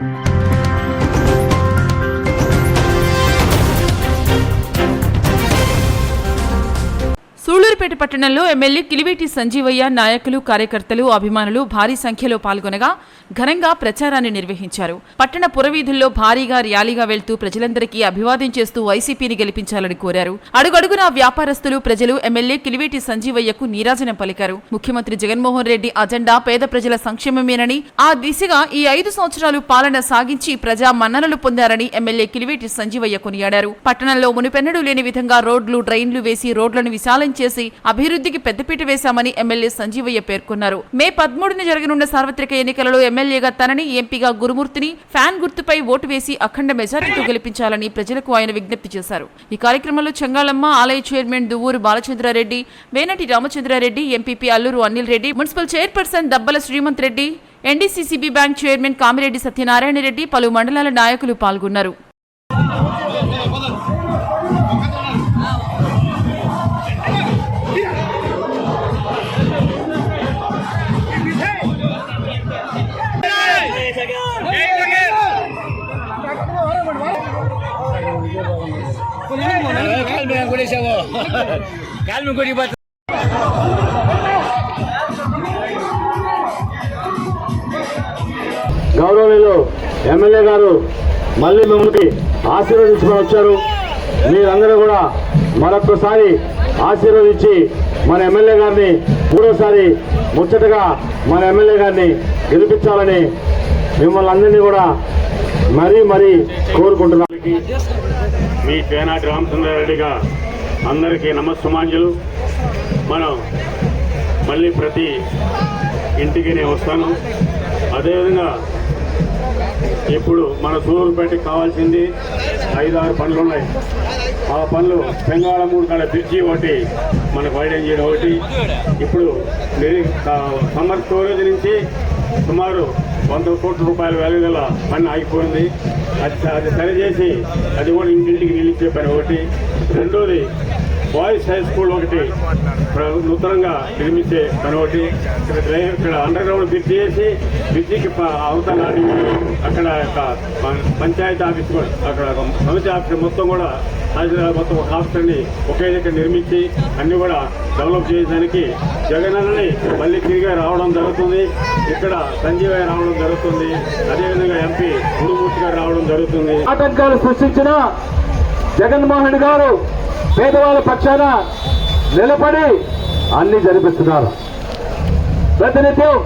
thank you Sullurpeta పట్టణంలో MLA Kiliveti Sanjeevaiah నాయకులు కార్యకర్తలు అభిమానులు భారీ సంఖ్యలో పాల్గొనగా ఘనంగా ప్రచారాన్ని నిర్వహించారు. పట్టణ పురవీధుల్లో భారీగా ర్యాలీగా వెళ్తూ ప్రజలందరికీ అభివాదం చేస్తూ వైసీపీని గెలిపించాలని కోరారు. అడుగడుగునా వ్యాపారస్తులు ప్రజలు ఎమ్మెల్యే కిలివేటి సంజీవయ్యకు నీరాజనం పలికారు. ముఖ్యమంత్రి జగన్మోహన్ రెడ్డి అజెండా పేద ప్రజల సంక్షేమమేనని ఆ దిశగా ఈ ఐదు సంవత్సరాలు పాలన సాగించి ప్రజా మన్ననలు పొందారని ఎమ్మెల్యే కిలివేటి సంజీవయ్య కొనియాడారు. పట్టణంలో మునిపెన్నడూ లేని విధంగా రోడ్లు డ్రైన్లు వేసి రోడ్లను విశాలం చేసి అభివృద్ధికి పెద్దపీట వేశామని ఎమ్మెల్యే సంజీవయ్య పేర్కొన్నారు. మే పదమూడున జరగనున్న సార్వత్రిక ఎన్నికలలో ఎమ్మెల్యేగా తనని ఎంపీగా గురుమూర్తిని ఫ్యాన్ గుర్తుపై ఓటు వేసి అఖండ మెజారిటీతో గెలిపించాలని ప్రజలకు ఆయన విజ్ఞప్తి చేశారు. ఈ కార్యక్రమంలో చెంగాళమ్మ ఆలయ chairman Duvvuru Balachandrareddy Venati Ramachandrareddy MPP Alluru Anil Reddy municipal chairperson Dabbala Srimanth Reddy NDCCB bank chairman Kamireddy Satyanarayana Reddy పలు మండలాల నాయకులు పాల్గొన్నారు. కాలు కొడేసావు కొడిపోతా గౌరవనీయులు ఎమ్మెల్యే గారు మళ్ళీ మిమ్మల్ని ఆశీర్వదించుకొని వచ్చారు. మీరందరూ కూడా మరొకసారి ఆశీర్వదించి మన ఎమ్మెల్యే గారిని మూడోసారి ముచ్చటగా మన ఎమ్మెల్యే గారిని గెలిపించాలని మిమ్మల్ని అందరినీ కూడా మరీ మరీ కోరుకుంటున్నాను మీ పేనాటి రామచంద్రారెడ్డిగా అందరికీ నమస్సుమాంజలు. మనం మళ్ళీ ప్రతి ఇంటికి నేను వస్తాను. అదేవిధంగా ఇప్పుడు మన సూరూరుపేటకి కావాల్సింది ఐదు ఆరు పనులు ఉన్నాయి ఆ పనులు పెంగాళమూడు కాడ బ్రిడ్జి ఒకటి మనకు వైడెన్ చేయడం ఒకటి. ఇప్పుడు సమ్మర్ స్టోరేజ్ నుంచి సుమారు వంద కోట్ల రూపాయల వాల్యూ గల పని ఆగిపోయింది. అది అది సరిచేసి అది కూడా ఇంటింటికి నిలిచే పని ఒకటి. రెండోది బాయ్స్ హై స్కూల్ ఒకటి నూతనంగా నిర్మించే పని ఒకటి. ఇక్కడ అండర్ గ్రౌండ్ బ్రిడ్జ్ చేసి బ్రిడ్జికి అవతల అక్కడ ఒక పంచాయతీ ఆఫీస్ కూడా అక్కడ సమితి ఆఫీస్ మొత్తం కూడా హైదరాబాద్ మొత్తం ఒక హాస్పిటల్ని ఒకే దగ్గర నిర్మించి అన్ని కూడా డెవలప్ చేయడానికి జగనన్నని మళ్ళీ తిరిగి రావడం జరుగుతుంది. ఇక్కడ సంజీవయ్య రావడం జరుగుతుంది. అదేవిధంగా ఎంపీ గురుమూర్తి గారు రావడం జరుగుతుంది. ఆటంకాలు సృష్టించిన జగన్మోహన్ గారు పేదవాళ్ళ పక్షాన నిలబడి అన్ని జరిపిస్తున్నారు. ప్రతినిత్యం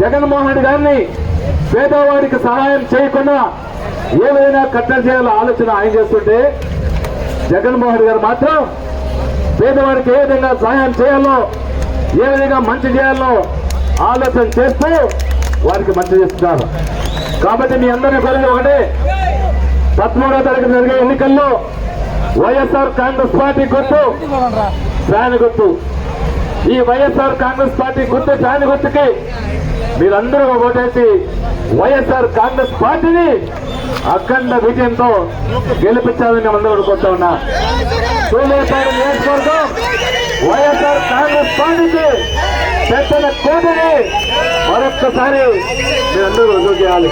జగన్మోహన్ గారిని పేదవాడికి సహాయం చేయకుండా ఏ విధంగా కట్టడి చేయాలో ఆలోచన ఆయన చేస్తుంటే జగన్మోహన్ గారు మాత్రం పేదవాడికి ఏ విధంగా సహాయం చేయాలో ఏ విధంగా మంచి చేయాలో ఆలోచన చేస్తూ వారికి మంచి చేస్తున్నారు. కాబట్టి మీ అందరినీ కోరేది ఒకటే పదమూడవ తరగతి జరిగే ఎన్నికల్లో వైఎస్ఆర్ కాంగ్రెస్ పార్టీ గుర్తు. ఫ్యాన్ గుర్తు. ఈ వైఎస్ఆర్ కాంగ్రెస్ పార్టీ గుర్తు ఫ్యాన్ గుర్తుకి మీరందరూ ఓటేసి వైఎస్ఆర్ కాంగ్రెస్ పార్టీని అఖండ విజయంతో గెలిపించాలని అందరూ అనుకుంటా ఉన్నా. సూళ్ళూరుపేట నియోజకవర్గం వైఎస్ఆర్ కాంగ్రెస్ పార్టీకి పెద్దల కోటని మరొక్కసారి మీరందరూ రుజువు చేయాలి.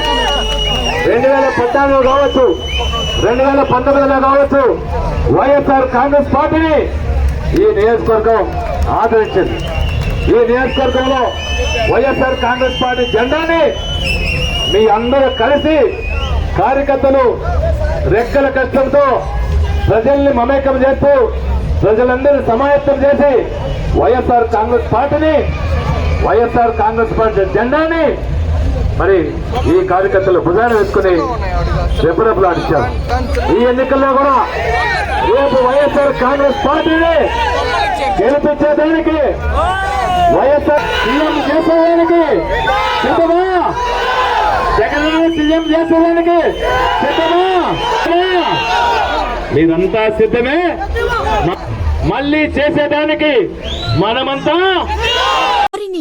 రెండు వేల పద్నాలుగు కావచ్చు. రెండు వేల పంతొమ్మిదిలో కావచ్చు వైఎస్ఆర్ కాంగ్రెస్ పార్టీని ఈ నియోజకవర్గం ఆదరించింది. ఈ నియోజకవర్గంలో వైఎస్ఆర్ కాంగ్రెస్ పార్టీ జెండాని మీ అందరూ కలిసి కార్యకర్తలు రెక్కల కష్టంతో ప్రజల్ని మమేకం చేస్తూ ప్రజలందరినీ సమాయత్తం చేసి వైఎస్ఆర్ కాంగ్రెస్ పార్టీని వైఎస్ఆర్ కాంగ్రెస్ పార్టీ జెండాని మరి ఈ కార్యకర్తలు భుజాన్ని వేసుకుని రెపరెపలాడించారు ఈ ఎన్నికల్లో కూడా రేపు వైఎస్ఆర్ కాంగ్రెస్ పార్టీని గెలిపించేదానికి వైఎస్ఆర్ సీఎం చేసేదానికి సిద్ధమా జగన్ సీఎం చేసేదానికి సిద్ధమా మీరంతా సిద్ధమే. మళ్ళీ చేసేదానికి మనమంతా